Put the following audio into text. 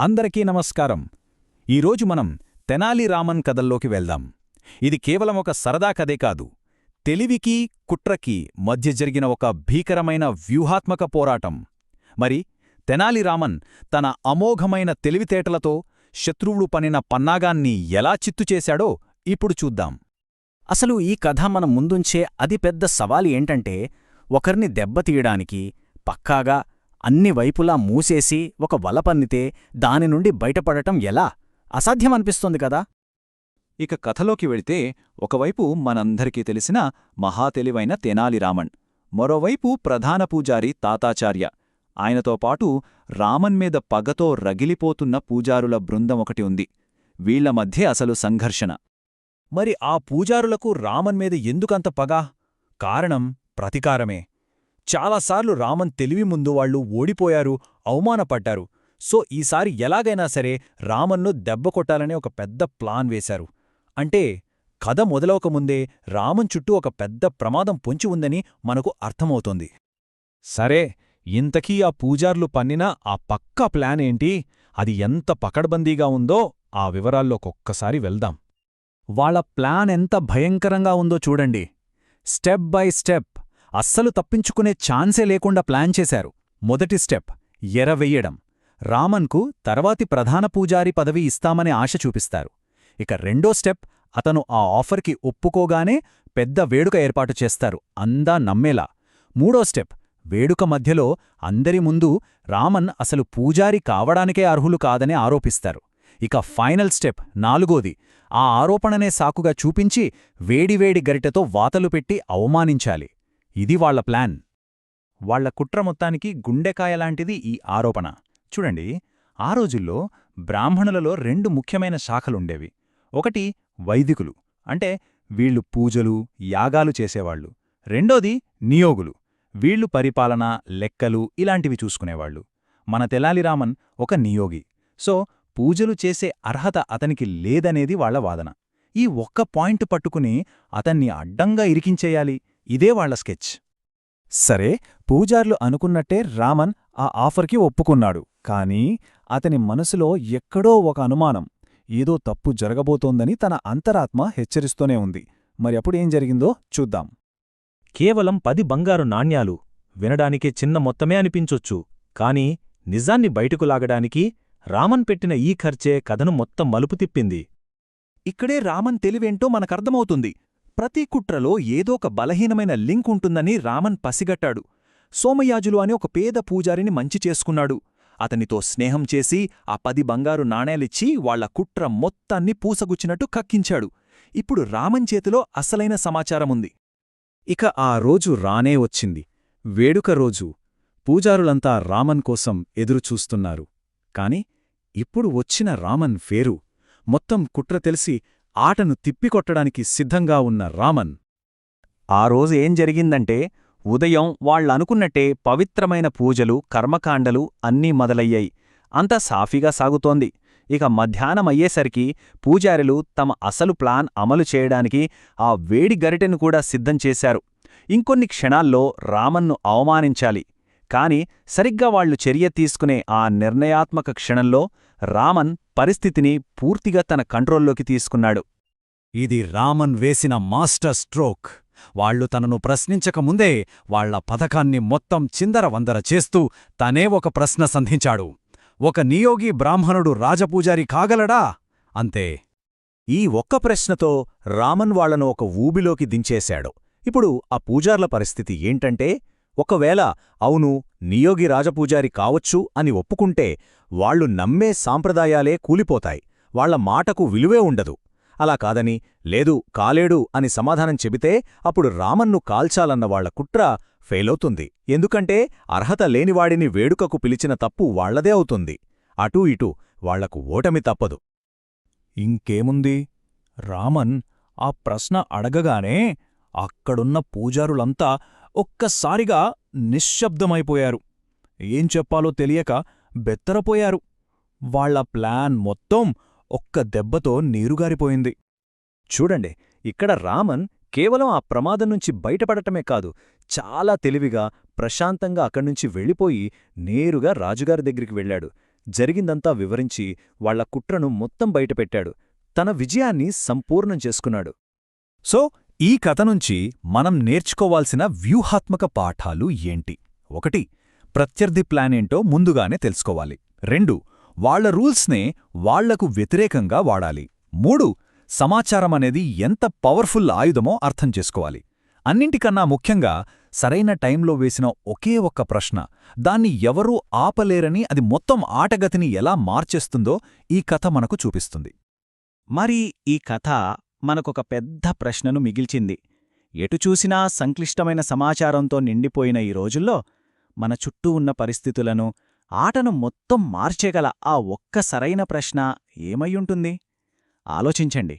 అందరికీ నమస్కారం. ఈరోజు మనం తెనాలి రామన్ కథల్లోకి వెళ్దాం. ఇది కేవలం ఒక సరదా కథే కాదు. తెలివికి కుట్రకి మధ్య జరిగిన ఒక భీకరమైన వ్యూహాత్మక పోరాటం. మరి తెనాలి రామన్ తన అమోఘమైన తెలివితేటలతో శత్రువుడు పనిన పన్నాగాన్ని ఎలా చిత్తు చేశాడో ఇప్పుడు చూద్దాం. అసలు ఈ కథ మన ముందుంచే అతిపెద్ద సవాలు ఏంటంటే ఒకరిని దెబ్బతీయడానికి పక్కాగా అన్ని వైపులా మూసేసి ఒక వలపన్నితే దాని నుండి బయటపడటం ఎలా? అసాధ్యమనిపిస్తోంది కదా. ఇక కథలోకి వెళితే ఒకవైపు మనందరికీ తెలిసిన మహాతెలివైన తెనాలి రామణ్ మరోవైపు ప్రధాన పూజారి తాతాచార్య. ఆయనతో పాటు రామన్ మీద పగతో రగిలిపోతున్న పూజారుల బృందం ఒకటి ఉంది. వీళ్ళ మధ్య అసలు సంఘర్షణ. మరి ఆ పూజారులకు రామన్ మీద ఎందుకంత పగ? కారణం ప్రతికారమే. చాలాసార్లు రామన్ తెలివి ముందు వాళ్ళు ఓడిపోయారు అవమానపడ్డారు. సో ఈసారి ఎలాగైనా సరే రామన్ను దెబ్బకొట్టాలనే ఒక పెద్ద ప్లాన్ వేశారు. అంటే కథ మొదలవకముందే రామన్ చుట్టూ ఒక పెద్ద ప్రమాదం పొంచి ఉందని మనకు అర్థమవుతోంది. సరే ఇంతకీ ఆ పూజార్లు పన్నిన ఆ పక్కా ప్లాన్ ఏంటి? అది ఎంత పకడ్బందీగా ఉందో ఆ వివరాల్లోకొక్కసారి వెళ్దాం. వాళ్ళ ప్లాన్ ఎంత భయంకరంగా ఉందో చూడండి. స్టెప్ బై స్టెప్ అస్సలు తప్పించుకునే ఛాన్సే లేకుండా ప్లాన్ చేశారు. మొదటి స్టెప్ ఎరవెయ్యడం రామన్కు తర్వాతి ప్రధాన పూజారి పదవి ఇస్తామనే ఆశ చూపిస్తారు. ఇక రెండో స్టెప్ అతను ఆ ఆఫర్కి ఒప్పుకోగానే పెద్ద వేడుక ఏర్పాటు చేస్తారు అందా నమ్మేలా. మూడో స్టెప్ వేడుక మధ్యలో అందరి ముందు రామన్ అసలు పూజారి కావడానికే అర్హులు కాదని ఆరోపిస్తారు. ఇక ఫైనల్ స్టెప్ నాలుగోది ఆ ఆరోపణనే సాకుగా చూపించి వేడివేడి గరిటెతో వాతలు పెట్టి అవమానించాలి. ఇది వాళ్ళ ప్లాన్. వాళ్ళ కుట్ర మొత్తానికి గుండెకాయలాంటిది ఈ ఆరోపణ. చూడండి ఆ రోజుల్లో బ్రాహ్మణులలో రెండు ముఖ్యమైన శాఖలుండేవి. ఒకటి వైదికులు అంటే వీళ్ళు పూజలు యాగాలు చేసేవాళ్ళు రెండోది నియోగులు వీళ్ళు పరిపాలన లెక్కలు ఇలాంటివి చూసుకునేవాళ్ళు మన తెలాలిరామన్ ఒక నియోగి. సో పూజలు చేసే అర్హత అతనికి లేదనేది వాళ్ళ వాదన. ఈ ఒక్క పాయింట్ పట్టుకుని అతన్ని అడ్డంగా ఇరికించేయాలి? ఇదే వాళ్ళ స్కెచ్. సరే పూజార్లు అనుకున్నట్టే రామన్ ఆ ఆఫర్కి ఒప్పుకున్నాడు. కాని అతని మనసులో ఎక్కడో ఒక అనుమానం. ఏదో తప్పు జరగబోతోందని తన అంతరాత్మ హెచ్చరిస్తూనే ఉంది. మరి అప్పుడేం జరిగిందో చూద్దాం. కేవలం పది బంగారు నాణ్యాలు వినడానికే చిన్న మొత్తమే అనిపించొచ్చు. కాని నిజాన్ని బయటకు లాగడానికి రామన్ పెట్టిన ఈ ఖర్చే కథను మొత్తం మలుపు తిప్పింది. ఇక్కడే రామన్ తెలివేంటో మనకర్థమవుతుంది. ప్రతి కుట్రలో ఏదో ఒక బలహీనమైన లింక్ ఉంటుందని రామన్ పసిగట్టాడు. సోమయాజులు అని ఒక పేద పూజారిని మంచి చేసుకున్నాడు. అతనితో స్నేహం చేసి ఆ పది బంగారు నాణేలిచ్చి వాళ్ళ కుట్ర మొత్తాన్ని పూసగుచ్చినట్టు కక్కించాడు. ఇప్పుడు రామన్ చేతిలో అసలైన సమాచారముంది. ఇక ఆ రోజు రానే వచ్చింది. వేడుక రోజు. పూజారులంతా రామన్ కోసం ఎదురుచూస్తున్నారు. కాని ఇప్పుడు వచ్చిన రామన్ ఫేరు మొత్తం కుట్ర తెలిసి ఆటను తిప్పికొట్టడానికి సిద్ధంగా ఉన్న రామన్. ఆ రోజు ఏం జరిగిందంటే ఉదయం వాళ్ళనుకున్నట్టే పవిత్రమైన పూజలు కర్మకాండలు అన్నీ మొదలయ్యాయి. అంతా సాఫీగా సాగుతోంది. ఇక మధ్యాహ్నమయ్యేసరికి పూజారులు తమ అసలు ప్లాన్ అమలు చేయడానికి ఆ వేడి గరిటెను కూడా సిద్ధం చేశారు. ఇంకొన్ని క్షణాల్లో రామన్ను అవమానించాలి. కాని సరిగ్గా వాళ్ళు చర్య తీసుకునే ఆ నిర్ణయాత్మక క్షణంలో రామన్ పరిస్థితిని పూర్తిగా తన కంట్రోల్లోకి తీసుకున్నాడు. ఇది రామన్ వేసిన మాస్టర్ స్ట్రోక్. వాళ్ళు తనను ప్రశ్నించకముందే వాళ్ళ పథకాన్ని మొత్తం చిందరవందర చేస్తూ తనే ఒక ప్రశ్న సంధించాడు. ఒక నియోగి బ్రాహ్మణుడు రాజపూజారి కాగలడా? అంతే. ఈ ఒక్క ప్రశ్నతో రామన్ వాళ్ళను ఒక ఊబిలోకి దించేశాడు. ఇప్పుడు ఆ పూజార్ల పరిస్థితి ఏంటంటే ఒకవేళ అవును నియోగి రాజపూజారి కావచ్చు అని ఒప్పుకుంటే వాళ్ళు నమ్మే సాంప్రదాయాలే కూలిపోతాయి. వాళ్ళ మాటకు విలువే ఉండదు. అలా కాదని లేదు కాలేడు అని సమాధానం చెబితే అప్పుడు రామన్ను కాల్చాలన్న వాళ్ళ కుట్ర ఫెయిలవుతుంది. ఎందుకంటే అర్హత లేనివాడిని వేడుకకు పిలిచిన తప్పు వాళ్ళదే అవుతుంది. అటూ ఇటూ వాళ్ళకు ఓటమి తప్పదు. ఇంకేముంది? రామన్ ఆ ప్రశ్న అడగగానే అక్కడున్న పూజారులంతా ఒక్కసారిగా నిశ్శబ్దమైపోయారు. ఏం చెప్పాలో తెలియక బెత్తరపోయారు. వాళ్ళ ప్లాన్ మొత్తం ఒక్క దెబ్బతో నీరుగారిపోయింది. చూడండి ఇక్కడ రామన్ కేవలం ఆ ప్రమాదం నుంచి బయటపడటమే కాదు చాలా తెలివిగా ప్రశాంతంగా అక్కడ్నుంచి వెళ్ళిపోయి నేరుగా రాజుగారి దగ్గరికి వెళ్ళాడు. జరిగిందంతా వివరించి వాళ్ళ కుట్రను మొత్తం బయటపెట్టాడు. తన విజయాన్ని సంపూర్ణం చేసుకున్నాడు. సో ఈ కథ నుంచి మనం నేర్చుకోవాల్సిన వ్యూహాత్మక పాఠాలు ఏంటి? ఒకటి ప్రత్యర్థి ప్లాన్ ఏంటో ముందుగానే తెలుసుకోవాలి. రెండు వాళ్ళ రూల్స్నే వాళ్ళకు వ్యతిరేకంగా వాడాలి. మూడు సమాచారం అనేది ఎంత పవర్ఫుల్ ఆయుధమో అర్థం చేసుకోవాలి. అన్నింటికన్నా ముఖ్యంగా సరైన టైంలో వేసిన ఒకే ఒక్క ప్రశ్న దాన్ని ఎవరూ ఆపలేరని అది మొత్తం ఆటగతిని ఎలా మార్చేస్తుందో ఈ కథ మనకు చూపిస్తుంది. మరి ఈ కథ మనకొక పెద్ద ప్రశ్నను మిగిల్చింది. ఎటు చూసినా సంక్లిష్టమైన సమాచారంతో నిండిపోయిన ఈ రోజుల్లో మన చుట్టూ ఉన్న పరిస్థితులను ఆటను మొత్తం మార్చేగల ఆ ఒక్క సరైన ప్రశ్న ఏమయ్యుంటుంది ఆలోచించండి.